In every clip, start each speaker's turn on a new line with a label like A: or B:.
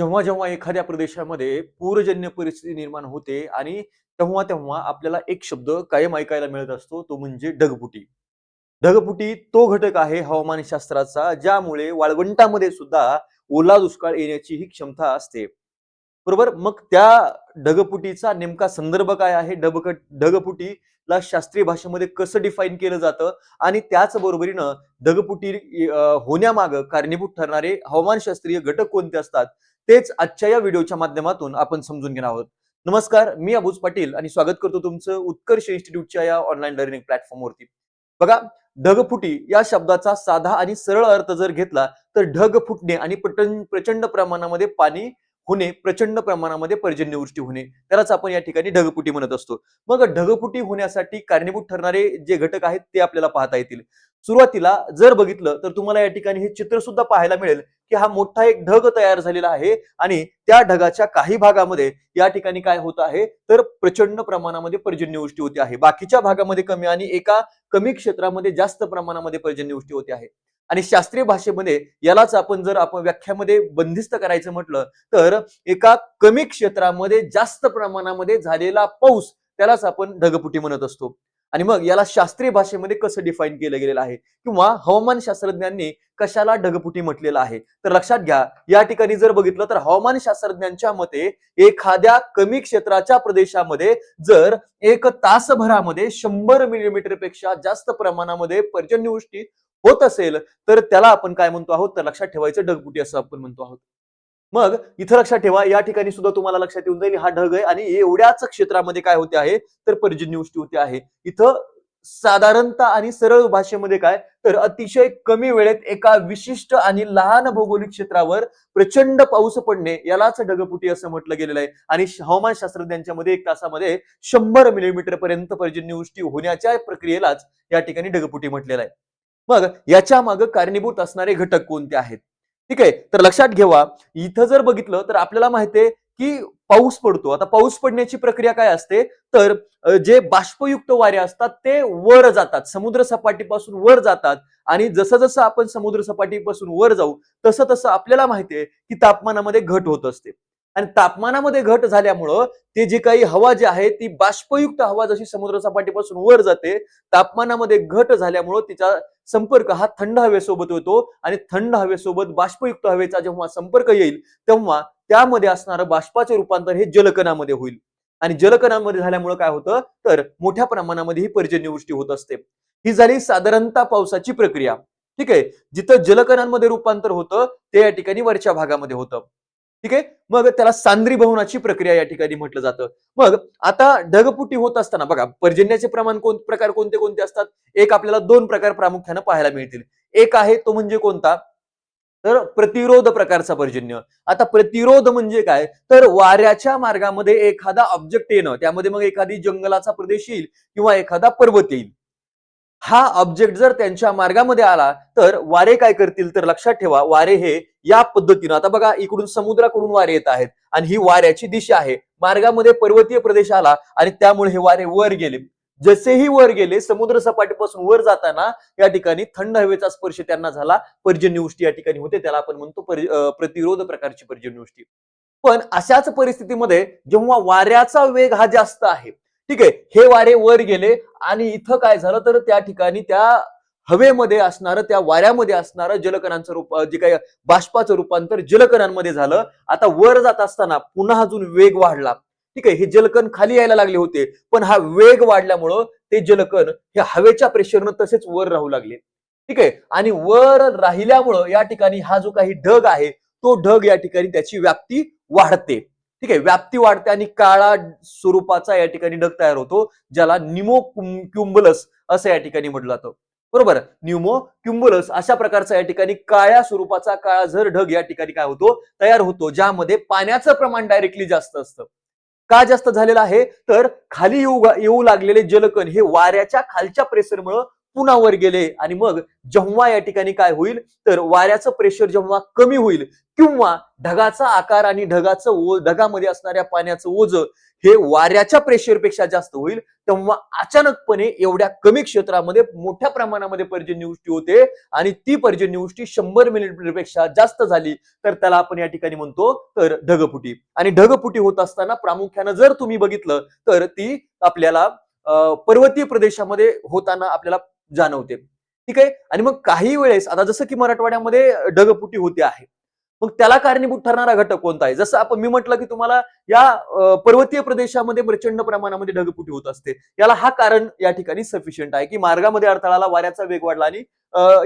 A: जेव्हा जेव्हा एखाद्या प्रदेशामध्ये पूरजन्य परिस्थिती निर्माण होते आणि तेव्हा तेव्हा आपल्याला एक शब्द कायम ऐकायला मिळत असतो तो म्हणजे ढगफुटी. ढगफुटी तो घटक आहे हवामानशास्त्राचा ज्यामुळे वाळवंटामध्ये सुद्धा ओला दुष्काळ येण्याची ही क्षमता असते. बरोबर? मग त्या ढगफुटीचा नेमका संदर्भ काय आहे? ढबक ढगफुटीला शास्त्रीय भाषेमध्ये कसं डिफाईन केलं जातं? आणि त्याच बरोबरीनं ढगफुटी होण्यामागं कारणीभूत ठरणारे हवामानशास्त्रीय घटक कोणते असतात? तेच आजच्या या व्हिडिओच्या माध्यमातून आपण समजून घेणार आहोत. नमस्कार मी अबुज पाटील आणि स्वागत करतो तुमचं उत्कर्ष इन्स्टिट्यूटच्या या ऑनलाईन लर्निंग प्लॅटफॉर्मवरती बघा ढगफुटी या शब्दाचा साधा आणि सरळ अर्थ जर घेतला तर ढग फुटणे आणि प्रचंड प्रमाणामध्ये पाणी होणे प्रचंड प्रमाणामध्ये पर्जन्यवृष्टी होणे त्यालाच आपण या ठिकाणी ढगफुटी म्हणत असतो. मग ढगफुटी होण्यासाठी कारणीभूत ठरणारे जे घटक आहेत ते आपल्याला पाहता येतील. सुरुवातीला जर बघितलं तर तुम्हाला या ठिकाणी हे चित्र सुद्धा पाहायला मिळेल की हा मोठा एक ढग तयार झालेला आहे आणि त्या ढगाच्या काही भागामध्ये या ठिकाणी काय होत आहे तर प्रचंड प्रमाणामध्ये पर्जन्यवृष्टी होते आहे. बाकीच्या भागामध्ये कमी आणि एका कमी क्षेत्रामध्ये जास्त प्रमाणामध्ये पर्जन्यवृष्टी होते आहे. आणि शास्त्रीय भाषेमध्ये यालाच आपण जर आपण व्याख्यामध्ये बंदिस्त करायचं म्हटलं तर एका कमी क्षेत्रामध्ये जास्त प्रमाणामध्ये झालेला पाऊस त्यालाच आपण ढगपुटी म्हणत असतो. आणि मग याला शास्त्रीय भाषेमध्ये कसं डिफाईन केलं गेलेलं आहे? किंवा हवामान शास्त्रज्ञांनी कशाला ढगपुटी म्हटलेलं आहे? तर लक्षात घ्या या ठिकाणी जर बघितलं तर हवामान शास्त्रज्ञांच्या मते एखाद्या कमी क्षेत्राच्या प्रदेशामध्ये जर एक तासभरामध्ये शंभर मिलीमीटरपेक्षा जास्त प्रमाणामध्ये पर्जन्यवृष्टी होत असेल तर त्याला आपण काय म्हणतो आहोत? तर लक्षात ठेवायचं ढगफुटी असं आपण म्हणतो आहोत. मग इथं लक्षात ठेवा या ठिकाणी सुद्धा तुम्हाला लक्षात येऊन जाईल हा ढग आहे आणि एवढ्याच क्षेत्रामध्ये काय होते आहे तर पर्जन्यवृष्टी होते आहे. इथं साधारणतः आणि सरळ भाषेमध्ये काय तर अतिशय कमी वेळेत एका विशिष्ट आणि लहान भौगोलिक क्षेत्रावर प्रचंड पाऊस पडणे यालाच ढगफुटी असं म्हटलं गेलेलं आहे. आणि हवामान शास्त्रज्ञांच्या मध्ये एक तासामध्ये शंभर मिलीमीटर पर्यंत पर्जन्यवृष्टी होण्याच्या प्रक्रियेलाच या ठिकाणी ढगफुटी म्हटलेलं आहे. मग याच्या मागे कारणीभूत असणारे घटक कोणते आहेत? ठीक आहे? तर लक्षात घेवा इथं जर बघितलं तर आपल्याला माहितीये की पाऊस पडतो. आता पाऊस पडण्याची प्रक्रिया काय असते? तर जे बाष्पयुक्त वारे असतात ते वर जातात. समुद्र सपाटीपासून वर जातात आणि जसं जसं आपण समुद्र सपाटीपासून वर जाऊ तसं तसं आपल्याला माहितीये की तापमानामध्ये घट होत असते. आणि तापमानामध्ये घट झाल्यामुळं ते जी काही हवा जी आहे ती बाष्पयुक्त हवा जशी समुद्र सपाटीपासून वर जाते तापमानामध्ये घट झाल्यामुळं तिचा संपर्क हा थंड हवेसोबत होतो आणि थंड हवेसोबत बाष्पयुक्त हवेचा जेव्हा संपर्क येईल तेव्हा त्यामध्ये असणारं बाष्पाचे रूपांतर हे जलकणामध्ये होईल. आणि जलकणामध्ये झाल्यामुळे काय होतं? तर मोठ्या प्रमाणामध्ये ही पर्जन्यवृष्टी होत असते. ही झाली साधारणतः पावसाची प्रक्रिया. ठीक आहे? जिथं जलकणांमध्ये रूपांतर होतं ते या ठिकाणी वरच्या भागामध्ये होतं. ठीक आहे? मग त्याला सांद्री बहुनाची प्रक्रिया या ठिकाणी म्हटलं जातं. मग आता ढगपुटी होत असताना बघा पर्जन्याचे प्रमाण कोण प्रकार कोणते कोणते असतात? एक आपल्याला दोन प्रकार प्रामुख्याने पाहायला मिळतील. एक आहे तो म्हणजे कोणता? तर प्रतिरोध प्रकारचा पर्जन्य. आता प्रतिरोध म्हणजे काय? तर वाऱ्याच्या मार्गामध्ये एखादा ऑब्जेक्ट येणं त्यामध्ये मग एखादी जंगलाचा प्रदेश येईल किंवा एखादा पर्वत येईल. हा ऑब्जेक्ट जर त्यांच्या मार्गामध्ये आला तर वारे काय करतील? तर लक्षात ठेवा वारे हे या पद्धतीनं आता बघा इकडून समुद्राकडून वारे येत आहेत आणि ही वाऱ्याची दिशा आहे. मार्गामध्ये पर्वतीय प्रदेश आला आणि त्यामुळे हे वारे वर गेले. जसेही वर गेले समुद्र सपाटीपासून वर जाताना या ठिकाणी थंड हवेचा स्पर्श त्यांना झाला. पर्जन्यवृष्टी या ठिकाणी होते त्याला आपण म्हणतो प्रतिरोध प्रकारची पर्जन्यवृष्टी पण अशाच परिस्थितीमध्ये जेव्हा वाऱ्याचा वेग हा जास्त आहे ठीक आहे हे वारे वर गेले आणि इथं काय झालं तर त्या ठिकाणी त्या हवेमध्ये असणारं त्या वाऱ्यामध्ये असणारं जलकणांचं रूप जे काही बाष्पाचं रूपांतर जलकणांमध्ये झालं. आता वर जात असताना पुन्हा अजून वेग वाढला. ठीक आहे हे जलकण खाली यायला लागले होते पण हा वेग वाढल्यामुळं ते जलकण हे हवेच्या प्रेशरनं तसेच वर राहू लागले. ठीक आहे आणि वर राहिल्यामुळं या ठिकाणी हा जो काही ढग आहे तो ढग या ठिकाणी त्याची व्याप्ती वाढते. ठीक आहे व्याप्ती वाढते आणि काळा स्वरूपाचा या ठिकाणी ढग तयार होतो ज्याला निमो क्युम्बलस असं या ठिकाणी म्हटलं जातं. बरोबर? न्यूमो क्युम्बलस अशा प्रकारचा या ठिकाणी काळ्या स्वरूपाचा काळा झर ढग या ठिकाणी काय होतो? तयार होतो ज्यामध्ये पाण्याचं प्रमाण डायरेक्टली जास्त असतं. का जास्त झालेलं आहे? तर खाली येऊ येऊ लागलेले जलकण हे वाऱ्याच्या खालच्या प्रेशरमुळं पुन्हा वर गेले आणि मग जेव्हा या ठिकाणी काय होईल? तर वाऱ्याचं प्रेशर जेव्हा कमी होईल किंवा ढगाचा आकार आणि ढगाचं ओ ढगामध्ये असणाऱ्या पाण्याचं ओझ हे वाऱ्याच्या प्रेशरपेक्षा जास्त होईल तेव्हा अचानकपणे एवढ्या कमी क्षेत्रामध्ये मोठ्या प्रमाणामध्ये पर्जन्यवृष्टी होते आणि ती पर्जन्यवृष्टी शंभर मिलीमीटरपेक्षा जास्त झाली तर त्याला आपण या ठिकाणी म्हणतो तर ढगफुटी. आणि ढगफुटी होत असताना प्रामुख्यानं जर तुम्ही बघितलं तर ती आपल्याला पर्वतीय प्रदेशामध्ये होताना आपल्याला जाणवते. ठीक आहे? आणि मग काही वेळेस आता जसं की मराठवाड्यामध्ये ढगपुटी होते आहे. मग त्याला कारणीभूत ठरणारा घटक कोणता आहे? जसं आपण मी म्हटलं की तुम्हाला या पर्वतीय प्रदेशामध्ये प्रचंड प्रमाणामध्ये ढगपुटी होत असते. याला हा कारण या ठिकाणी सफिशियंट आहे की मार्गामध्ये अडथळाला वाऱ्याचा वेग वाढला आणि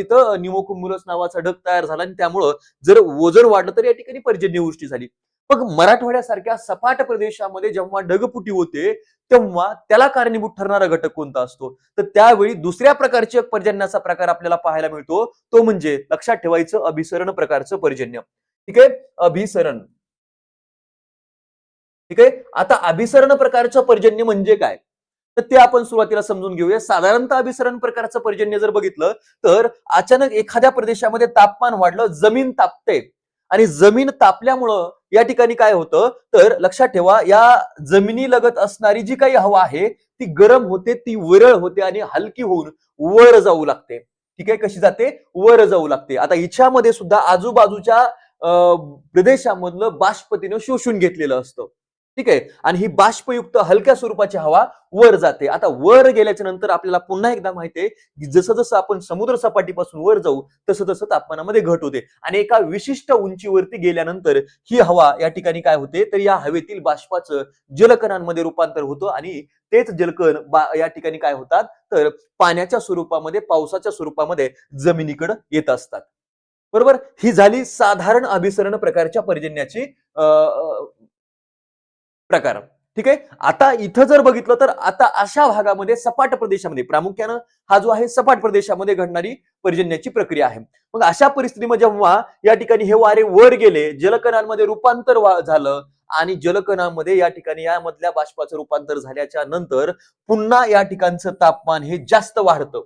A: इथं निमोकुंबुलस नावाचा ढग तयार झाला आणि त्यामुळं जर वजन वाढलं तर या ठिकाणी पर्जन्यवृष्टी झाली. मग मराठवाड्यासारख्या सपाट प्रदेशामध्ये जेव्हा ढगफुटी होते तेव्हा त्याला कारणीभूत ठरणारा घटक कोणता असतो? तर त्यावेळी दुसऱ्या प्रकारचे पर्जन्याचा प्रकार आपल्याला पाहायला मिळतो. तो म्हणजे लक्षात ठेवायचं अभिसरण प्रकारचं पर्जन्य. ठीक आहे? अभिसरण. ठीक आहे? आता अभिसरण प्रकारचं पर्जन्य म्हणजे काय? तर ते आपण सुरुवातीला समजून घेऊया. साधारणतः अभिसरण प्रकारचं पर्जन्य जर बघितलं तर अचानक एखाद्या प्रदेशामध्ये तापमान वाढलं जमीन तापते. आणि जमीन तापल्यामुळं या ठिकाणी काय होतं? तर लक्षात ठेवा या जमिनी लगत असणारी जी काही हवा आहे ती गरम होते ती विरळ होते आणि हलकी होऊन वर जाऊ लागते. ठीक आहे? कशी जाते? वर जाऊ लागते. आता हिच्यामध्ये सुद्धा आजूबाजूच्या प्रदेशामधलं बाष्पतीनं शोषून घेतलेलं असतं. ठीक आहे? आणि ही बाष्पयुक्त हलक्या स्वरूपाची हवा वर जाते. आता वर गेल्याच्यानंतर आपल्याला पुन्हा एकदा माहिती आहे की जसं जसं आपण समुद्र सपाटीपासून वर जाऊ तसं तसं तापमानामध्ये घट होते. आणि एका विशिष्ट उंचीवरती गेल्यानंतर ही हवा या ठिकाणी काय होते? तर या हवेतील बाष्पाचं जलकणांमध्ये रूपांतर होतं आणि तेच जलकण बा- या ठिकाणी काय होतात? तर पाण्याच्या स्वरूपामध्ये पावसाच्या स्वरूपामध्ये जमिनीकडे येत असतात. बरोबर? ही झाली साधारण अभिसरण प्रकारच्या पर्जन्याची अं, प्रकार. ठीक आहे? आता इथं जर बघितलं तर आता अशा भागामध्ये सपाट प्रदेशामध्ये प्रामुख्यानं हा जो आहे सपाट प्रदेशामध्ये घडणारी पर्जन्याची प्रक्रिया आहे. मग अशा परिस्थितीमध्ये जेव्हा या ठिकाणी हे वारे वर गेले जलकणांमध्ये रूपांतर झालं आणि जलकणांमध्ये या ठिकाणी यामधल्या बाष्पाचं रूपांतर झाल्याच्यानंतर पुन्हा या ठिकाणचं तापमान हे जास्त वाढतं.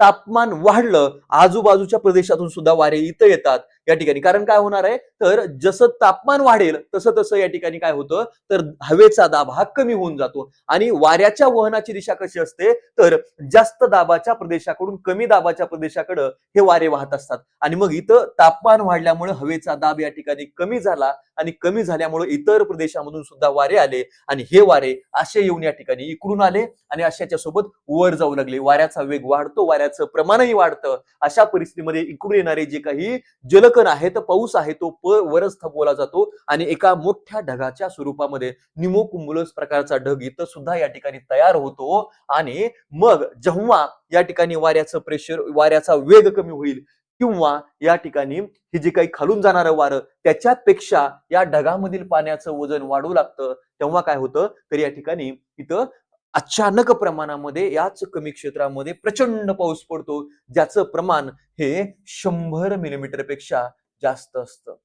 A: तापमान वाढलं आजूबाजूच्या प्रदेशातून सुद्धा वारे इथं येतात. या ठिकाणी. कारण काय होणार आहे? तर जसं तापमान वाढेल तसं तसं या ठिकाणी काय होतं? तर हवेचा दाब हा कमी होऊन जातो. आणि वाऱ्याच्या वहनाची दिशा कशी असते? तर जास्त दाबाच्या प्रदेशाकडून कमी दाबाच्या प्रदेशाकडे हे वारे वाहत असतात. आणि मग इथं तापमान वाढल्यामुळे हवेचा दाब या ठिकाणी कमी झाला आणि कमी झाल्यामुळे इतर प्रदेशामधून सुद्धा वारे आले आणि हे वारे असे येऊन या ठिकाणी इकडून आले आणि अशाच्या सोबत वर जाऊ लागले. वाऱ्याचा वेग वाढतो वाऱ्याचं प्रमाणही वाढतं. अशा परिस्थितीमध्ये इकडून येणारे जे काही जलकण आहे तर पाऊस आहे तो प वरच थपवला जातो आणि एका मोठ्या ढगाच्या स्वरूपामध्ये निमोकुंबुलस प्रकारचा ढग इथं सुद्धा या ठिकाणी तयार होतो आणि मग जेव्हा या ठिकाणी वाऱ्याचं प्रेशर वाऱ्याचा वेग कमी होईल किंवा या ठिकाणी हे जे काही खालून जाणारं वारं त्याच्यापेक्षा या ढगामधील पाण्याचं वजन वाढू लागतं तेव्हा काय होतं? तर या ठिकाणी इथं अचानक प्रमाणामध्ये याच कमी क्षेत्रामध्ये प्रचंड पाऊस पडतो ज्याचं प्रमाण हे शंभर मिलीमीटरपेक्षा जास्त असतं.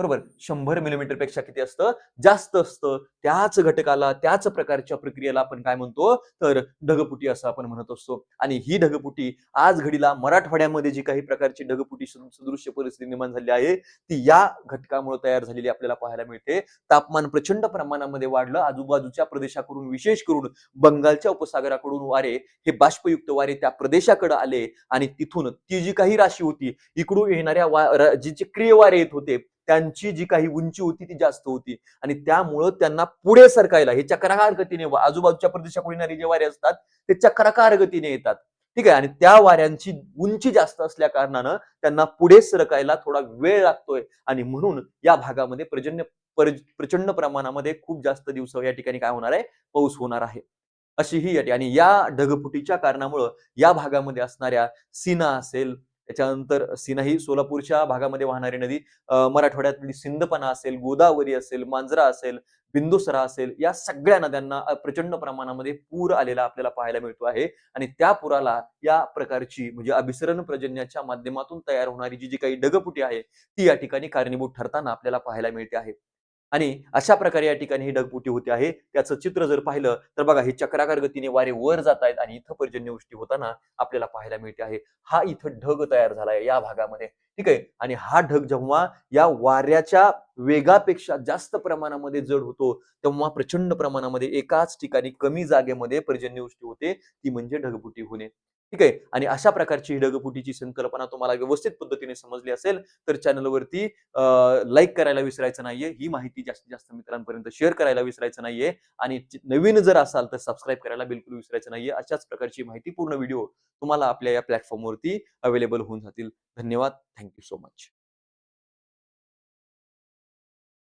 A: बरोबर? शंभर मिलीमीटरपेक्षा किती असतं? जास्त असतं. त्याच घटकाला त्याच प्रकारच्या प्रक्रियेला आपण काय म्हणतो? तर ढगपुटी असं आपण म्हणत असतो. आणि ही ढगपुटी आज घडीला मराठवाड्यामध्ये जी काही प्रकारची ढगपुटी सदृश सदृश्य परिस्थिती निर्माण झाली आहे ती या घटकामुळे तयार झालेली आपल्याला पाहायला मिळते. तापमान प्रचंड प्रमाणामध्ये वाढलं. आजूबाजूच्या प्रदेशाकडून विशेष करून बंगालच्या उपसागराकडून वारे हे बाष्पयुक्त वारे त्या प्रदेशाकडे आले. आणि तिथून ती जी काही राशी होती इकडून येणाऱ्या वा जी जे क्रिय वारे येत होते त्यांची जी काही उंची होती ती जास्त होती. आणि त्यामुळं त्यांना पुढे सरकायला हे चक्राकार गतीने आजूबाजूच्या प्रदेशाकडून येणारे जे वारे असतात ते चक्राकार गतीने येतात. ठीक आहे? आणि त्या वाऱ्यांची उंची जास्त असल्या कारणानं त्यांना पुढे सरकायला थोडा वेळ लागतोय. आणि म्हणून या भागामध्ये प्रजन्य प्रचंड प्रमाणामध्ये खूप जास्त दिवस या ठिकाणी काय होणार आहे? पाऊस होणार आहे. अशी ही आणि या ढगफुटीच्या कारणामुळं या भागामध्ये असणाऱ्या सीना असेल त्याच्यानंतर सिनाही सोलापूरच्या भागामध्ये वाहणारी नदी अं, मराठवाड्यातली सिंधपणा असेल गोदावरी असेल मांजरा असेल बिंदुसरा असेल या सगळ्या नद्यांना प्रचंड प्रमाणामध्ये पूर आलेला आपल्याला पाहायला मिळतो आहे. आणि त्या पुराला या प्रकारची म्हणजे अभिसरण पर्जन्याच्या माध्यमातून तयार होणारी जी जी काही डगपुटी आहे ती या ठिकाणी कारणीभूत ठरताना आपल्याला पाहायला मिळते आहे. आणि अशा प्रकारे या ठिकाणी ही ढगफुटी होते आहे. त्याचं चित्र जर पाहिलं तर बघा हे चक्राकार गतीने वारे वर जात आहेत आणि इथं पर्जन्यवृष्टी होताना आपल्याला पाहायला मिळते आहे. हा इथं ढग तयार झालाय या भागामध्ये. ठीक आहे? आणि हा ढग जेव्हा या वाऱ्याच्या वेगापेक्षा जास्त प्रमाणामध्ये जड होतो तेव्हा प्रचंड प्रमाणामध्ये एकाच ठिकाणी कमी जागेमध्ये पर्जन्यवृष्टी होते. ती म्हणजे ढगफुटी होणे. ठीक आहे? आणि अशा प्रकारची ही संकल्पना तुम्हाला व्यवस्थित पद्धतीने समजली असेल तर चॅनलवरती लाईक करायला विसरायचं नाहीये. ही माहिती जास्तीत जास्त मित्रांपर्यंत शेअर करायला विसरायचं नाहीये. आणि नवीन जर असाल तर सबस्क्राईब करायला बिलकुल विसरायचं नाहीये. अशाच प्रकारची माहिती पूर्ण व्हिडिओ तुम्हाला आपल्या या प्लॅटफॉर्मवरती अवेलेबल होऊन जातील. धन्यवाद. Thank you so much